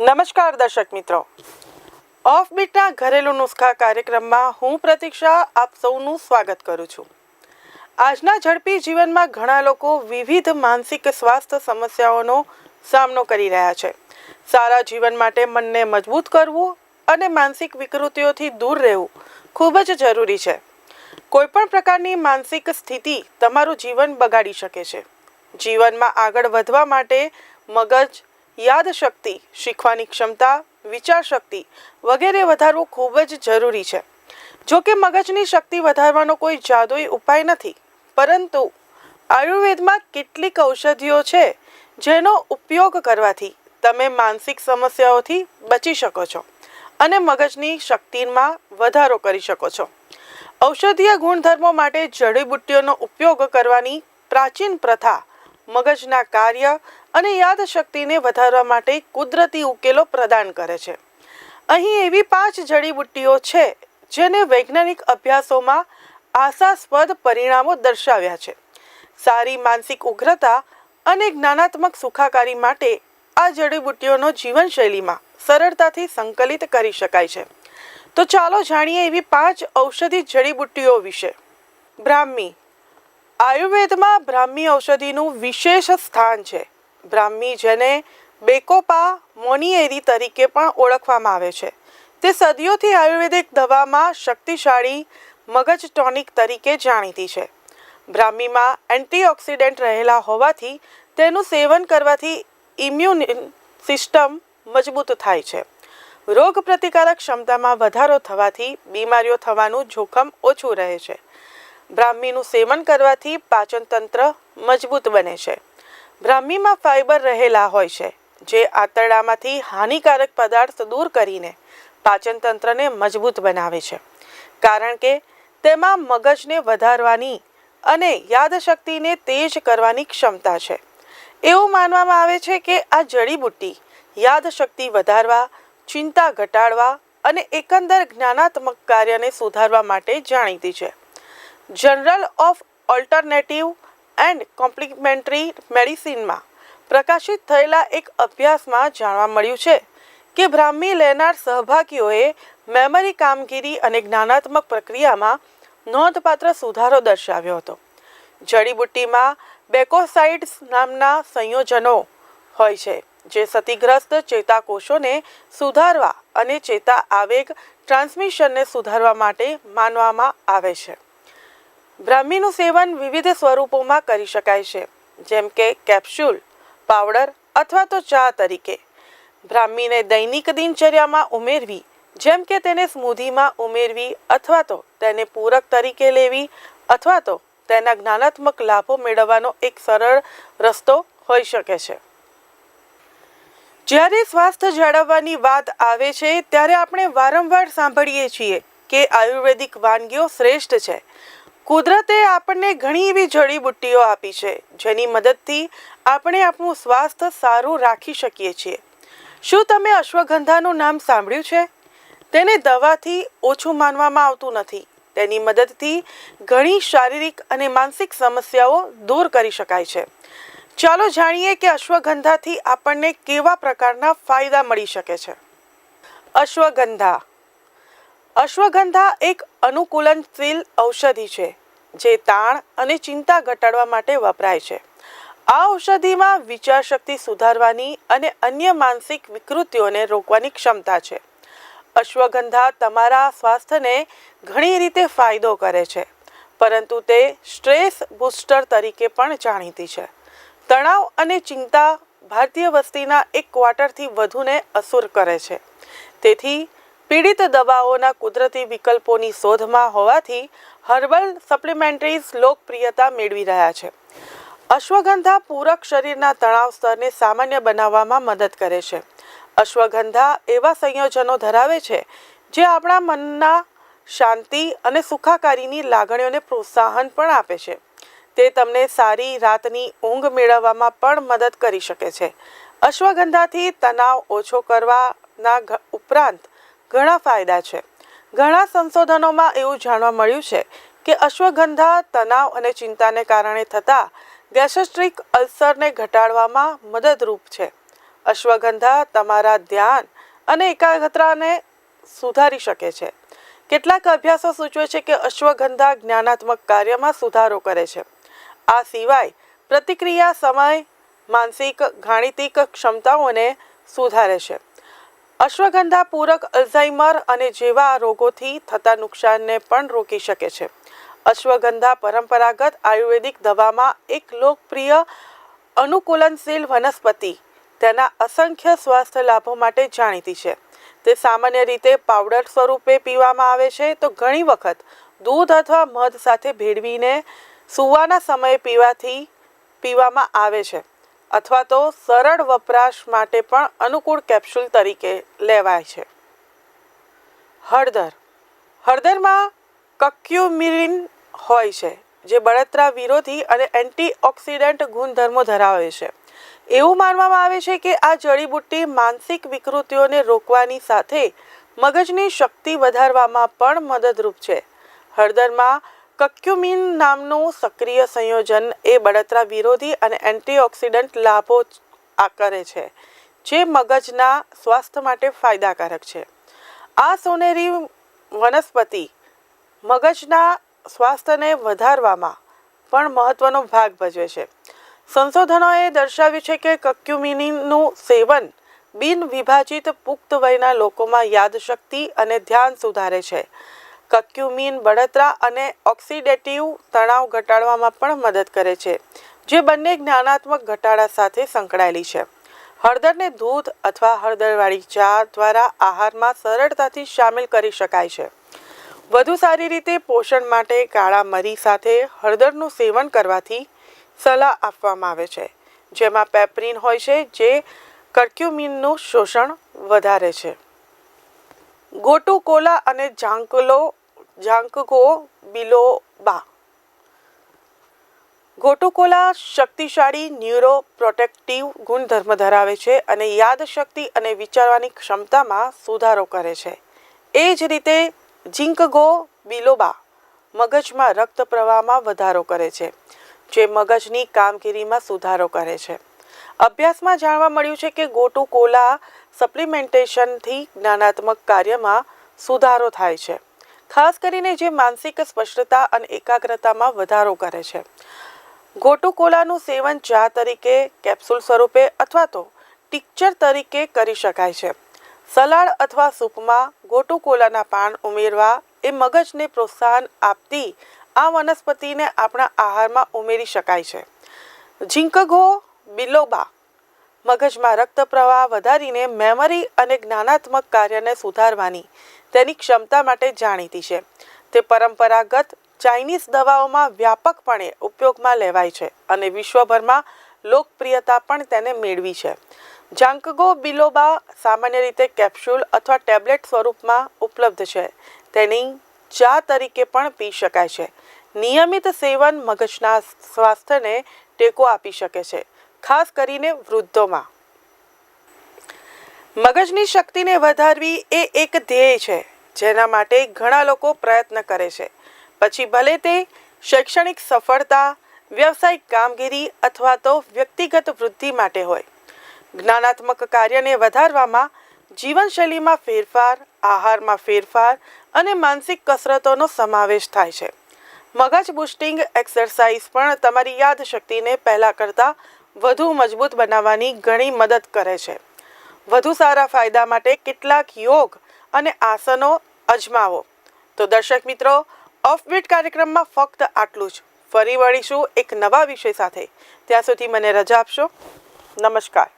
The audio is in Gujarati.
નમસ્કાર દર્શક મિત્રો. ઓફ બીટના ઘરેલું નુસ્ખા કાર્યક્રમમાં હું પ્રતીક્ષા આપ સૌનું સ્વાગત કરું છું. આજના ઝડપી જીવનમાં ઘણા લોકો વિવિધ માનસિક સ્વાસ્થ્ય સમસ્યાઓનો સામનો કરી રહ્યા છે. સારા જીવન માટે મનને મજબૂત કરવું અને માનસિક વિકૃતિઓથી દૂર રહેવું ખૂબ જ જરૂરી છે. કોઈપણ પ્રકારની માનસિક સ્થિતિ તમારું જીવન બગાડી શકે છે. જીવનમાં આગળ વધવા માટે મગજ યાદશક્તિ, શીખવાની ક્ષમતા, વિચારશક્તિ વગેરે વધારવું ખૂબ જ જરૂરી છે. જો કે મગજની શક્તિ વધારવાનો કોઈ જાદુઈ ઉપાય નથી, પરંતુ આયુર્વેદમાં કેટલીક ઔષધિઓ છે જેનો ઉપયોગ કરવાથી તમે માનસિક સમસ્યાઓથી બચી શકો છો અને મગજની શક્તિમાં વધારો કરી શકો છો. ઔષધીય ગુણધર્મો માટે જડીબુટ્ટીઓનો ઉપયોગ કરવાની પ્રાચીન પ્રથા મગજના કાર્ય અને યાદશક્તિને વધારવા માટે કુદરતી ઉકેલો પ્રદાન કરે છે. અહીં એવી પાંચ જડીબુટ્ટીઓ છે, જેને વૈજ્ઞાનિક અભ્યાસોમાં આશાસ્પદ પરિણામો દર્શાવ્યા છે. સારી માનસિક ઉગ્રતા અને જ્ઞાનાત્મક સુખાકારી માટે આ જડીબુટ્ટીઓનો જીવનશૈલીમાં સરળતાથી સંકલિત કરી શકાય છે. તો ચાલો જાણીએ એવી પાંચ ઔષધિ જડીબુટ્ટીઓ વિશે. બ્રાહ્મી. આયુર્વેદમાં બ્રાહ્મી ઔષધિનું વિશેષ સ્થાન છે. બ્રાહ્મી જેને બેકોપા મોનિએરી તરીકે પણ ઓળખવામાં આવે છે. તે સદીઓથી આયુર્વેદિક દવામાં શક્તિશાળી મગજ ટોનિક તરીકે જાણીતી છે. બ્રાહ્મીમાં એન્ટીઓક્સિડન્ટ રહેલા હોવાથી તેનું સેવન કરવાથી ઇમ્યુન સિસ્ટમ મજબૂત થાય છે. રોગ પ્રતિકારક ક્ષમતામાં વધારો થવાથી બીમારીઓ થવાનું જોખમ ઓછું રહે છે. બ્રાહ્મીનું સેવન કરવાથી પાચનતંત્ર મજબૂત બને છે. બ્રાહ્મીમાં ફાઇબર રહેલા હોય છે, જે આંતરડામાંથી હાનિકારક પદાર્થ દૂર કરીને પાચનતંત્રને મજબૂત બનાવે છે. કારણ કે તેમાં મગજને વધારવાની અને યાદશક્તિને તેજ કરવાની ક્ષમતા છે. એવું માનવામાં આવે છે કે આ જડીબુટ્ટી યાદશક્તિ વધારવા, ચિંતા ઘટાડવા અને એકંદર જ્ઞાનાત્મક કાર્યને સુધારવા માટે જાણીતી છે. Journal of alternative and complementary મેડિસિનમાં પ્રકાશિત થયેલા એક અભ્યાસમાં જાણવા મળ્યું છે કે બ્રાહ્મી લેનાર સહભાગીઓએ મેમરી કામગીરી અને જ્ઞાનાત્મક પ્રક્રિયામાં નોંધપાત્ર સુધારો દર્શાવ્યો હતો. જડીબુટ્ટીમાં બેકોસાઇડ્સ નામના સંયોજનો હોય છે, જે સતીગ્રસ્ત ચેતાકોષોને સુધારવા અને ચેતા આવેગ ટ્રાન્સમિશનને સુધારવા માટે માનવામાં આવે છે. બ્રાહ્મીનું સેવન વિવિધ સ્વરૂપોમાં કરી શકાય છે, જેમ કે કેપ્સ્યુલ, પાવડર અથવા તો ચા તરીકે. બ્રાહ્મીને દૈનિક દિનચર્યામાં ઉમેરવી, જેમ કે તેને સ્મૂધીમાં ઉમેરવી અથવા તો તેને પૂરક તરીકે લેવી અથવા તો તેના જ્ઞાનાત્મક લાભો મેળવવાનો એક સરળ રસ્તો હોઈ શકે છે. જ્યારે સ્વાસ્થ્ય જાળવવાની વાત આવે છે, ત્યારે આપણે વારંવાર સાંભળીએ છીએ કે આયુર્વેદિક વાનગીઓ શ્રેષ્ઠ છે. કુદરતે આપણને ઘણી એવી જડીબુટ્ટીઓ આપી છે, જેની મદદથી આપણે આપણું સ્વાસ્થ્ય સારું રાખી શકીએ છીએ. શું તમે અશ્વગંધાનું નામ સાંભળ્યું છે? તેને દવાથી ઓછું માનવામાં આવતું નથી. તેની મદદથી ઘણી શારીરિક અને માનસિક સમસ્યાઓ દૂર કરી શકાય છે. ચાલો જાણીએ કે અશ્વગંધાથી આપણને કેવા પ્રકારના ફાયદા મળી શકે છે. અશ્વગંધા અશ્વગંધા એક અનુકૂલનશીલ ઔષધિ છે, જે તાણ અને ચિંતા ઘટાડવા માટે વપરાય છે. આ ઔષધિમાં વિચારશક્તિ સુધારવાની અને અન્ય માનસિક વિકૃતિઓને રોકવાની ક્ષમતા છે. અશ્વગંધા તમારા સ્વાસ્થ્યને ઘણી રીતે ફાયદો કરે છે, પરંતુ તે સ્ટ્રેસ બૂસ્ટર તરીકે પણ જાણીતી છે. તણાવ અને ચિંતા ભારતીય વસ્તીના એક ક્વાર્ટરથી વધુને અસર કરે છે. તેથી પીડિત દવાઓના કુદરતી વિકલ્પોની શોધમાં હોવાથી હર્બલ સપ્લિમેન્ટરીઝ લોકપ્રિયતા મેળવી રહ્યા છે. અશ્વગંધા પૂરક શરીરના તણાવ સ્તરને સામાન્ય બનાવવામાં મદદ કરે છે. અશ્વગંધા એવા સંયોજનો ધરાવે છે જે આપણા મનના શાંતિ અને સુખાકારીની લાગણીઓને પ્રોત્સાહન પણ આપે છે. તે તમને સારી રાતની ઊંઘ મેળવવામાં પણ મદદ કરી શકે છે. અશ્વગંધાથી તણાવ ઓછો કરવાના ઉપરાંત ઘણા ફાયદા છે. ઘણા સંશોધનોમાં એવું જાણવા મળ્યું છે કે અશ્વગંધા, તણાવ અને ચિંતાને કારણે થતા ગેસ્ટ્રિક અલ્સરને ઘટાડવામાં મદદરૂપ છે. અશ્વગંધા તમારા ધ્યાન અને એકાગ્રતાને સુધારી શકે છે. કેટલાક અભ્યાસો સૂચવે છે કે અશ્વગંધા જ્ઞાનાત્મક કાર્યમાં સુધારો કરે છે. આ સિવાય પ્રતિક્રિયા સમય, માનસિક, ગાણિતિક ક્ષમતાઓને સુધારે છે. અશ્વગંધા પૂરક, અલ્ઝાઇમર અને જેવા રોગોથી થતા નુકસાનને પણ રોકી શકે છે. અશ્વગંધા પરંપરાગત આયુર્વેદિક દવામાં એક લોકપ્રિય અનુકૂલનશીલ વનસ્પતિ, તેના અસંખ્ય સ્વાસ્થ્ય લાભો માટે જાણીતી છે. તે સામાન્ય રીતે પાવડર સ્વરૂપે પીવામાં આવે છે તો ઘણી વખત દૂધ અથવા મધ સાથે ભેળવીને સૂવાના સમયે પીવાથી, પીવામાં આવે છે. અથવા તો સરળ વપરાશ માટે પણ અનુકૂળ કેપ્સ્યુલ તરીકે લેવાય છે. હળદર. હળદરમાં કક્યુમિરિન હોય છે, જે બળતરા વિરોધી અને એન્ટીઓક્સિડન્ટ ગુણધર્મો ધરાવે છે. એવું માનવામાં આવે છે કે આ જડીબુટ્ટી માનસિક વિકૃતિઓને રોકવાની સાથે મગજની શક્તિ વધારવામાં પણ મદદરૂપ છે. હળદરમાં કક્યુમિન નામનું સક્રિય સંયોજન એ બળતરા વિરોધી અને એન્ટીઓક્સિડન્ટ લાભો કરે છે, જે મગજના સ્વાસ્થ્ય માટે ફાયદાકારક છે. આ સોનેરી વનસ્પતિ મગજના સ્વાસ્થ્યને વધારવામાં પણ મહત્વનો ભાગ ભજવે છે. સંશોધનોએ દર્શાવ્યું છે કે કક્યુમિનનું સેવન બિન વિભાજિત પુખ્ત વયના લોકોમાં યાદશક્તિ અને ધ્યાન સુધારે છે. કક્યુમિન, બળતરા અને ઓક્સિડેટિવ તણાવ ઘટાડવામાં પણ મદદ કરે છે, જે બંને જ્ઞાનાત્મક ઘટાડા સાથે સંકળાયેલી છે. હળદરને દૂધ અથવા હળદરવાળી ચા દ્વારા આહારમાં સરળતાથી સામેલ કરી શકાય છે. વધુ સારી રીતે પોષણ માટે કાળા મરી સાથે હળદરનું સેવન કરવાથી સલાહ આપવામાં આવે છે, જેમાં પેપરિન હોય છે, જે કર્ક્યુમિનનું શોષણ વધારે છે. ગોટુ કોલા અને જાંકલો જાંકગો બિલોબા ગોટોકોલા શક્તિશાળી ન્યુરો પ્રોટેક્ટિવ ગુણધર્મ ધરાવે છે અને યાદશક્તિ અને વિચારવાની ક્ષમતામાં સુધારો કરે છે એ જ રીતે ઝિંકગો બિલોબા મગજમાં રક્ત પ્રવાહમાં વધારો કરે છે જે મગજની કામગીરીમાં સુધારો કરે છે અભ્યાસમાં જાણવા મળ્યું છે કે ગોટુ કોલા સપ્લિમેન્ટેશનથી જ્ઞાનાત્મક કાર્યમાં સુધારો થાય છે ખાસ કરીને જે માનસિક સ્પષ્ટતા અને એકાગ્રતામાં વધારો કરે છે. ગોટુ કોલાનું સેવન ચા તરીકે, કેપ્સ્યુલ સ્વરૂપે અથવા તો ટિક્ચર તરીકે કરી શકાય છે. સલાડ અથવા સૂપમાં ગોટુ કોલાના પાન ઉમેરવા એ મગજને પ્રોત્સાહન આપતી આ વનસ્પતિને આપણા આહારમાં ઉમેરી શકાય છે. ઝિંકગો બિલોબા મગજમાં રક્ત પ્રવાહ વધારીને મેમરી અને જ્ઞાનાત્મક કાર્યને સુધારવાની તેની ક્ષમતા માટે જાણીતી છે. તે પરંપરાગત ચાઇનીઝ દવાઓમાં વ્યાપકપણે ઉપયોગમાં લેવાય છે અને વિશ્વભરમાં લોકપ્રિયતા પણ તેને મેળવી છે. જાંકગો બિલોબા સામાન્ય રીતે કેપ્સ્યુલ અથવા ટેબ્લેટ સ્વરૂપમાં ઉપલબ્ધ છે. તેની ચા તરીકે પણ પી શકાય છે. નિયમિત સેવન મગજના સ્વાસ્થ્યને ટેકો આપી શકે છે. ખાસ કરીને વૃદ્ધોમાં. મગજની શક્તિને વધારવી એ એક ધ્યેય છે, જેના માટે ઘણા લોકો પ્રયત્ન કરે છે. પછી ભલે તે શૈક્ષણિક સફળતા, વ્યવસાયિક કામગીરી અથવા તો વ્યક્તિગત વૃદ્ધિ માટે હોય. જ્ઞાનાત્મક કાર્યને વધારવામાં જીવનશૈલીમાં ફેરફાર, આહારમાં ફેરફાર અને માનસિક કસરતોનો સમાવેશ થાય છે. મગજ બુસ્ટિંગ એક્સરસાઇઝ પણ તમારી યાદશક્તિને પહેલાં કરતાં વધુ મજબૂત બનાવવાની ઘણી મદદ કરે છે. વધુ સારા ફાયદા માટે કેટલાક યોગ અને આસનો અજમાવો. તો દર્શક મિત્રો ઓફબીટ કાર્યક્રમમાં ફક્ત આટલું જ. ફરી વળીશું એક નવા વિષય સાથે. ત્યાં સુધી મને રજા આપશો. નમસ્કાર.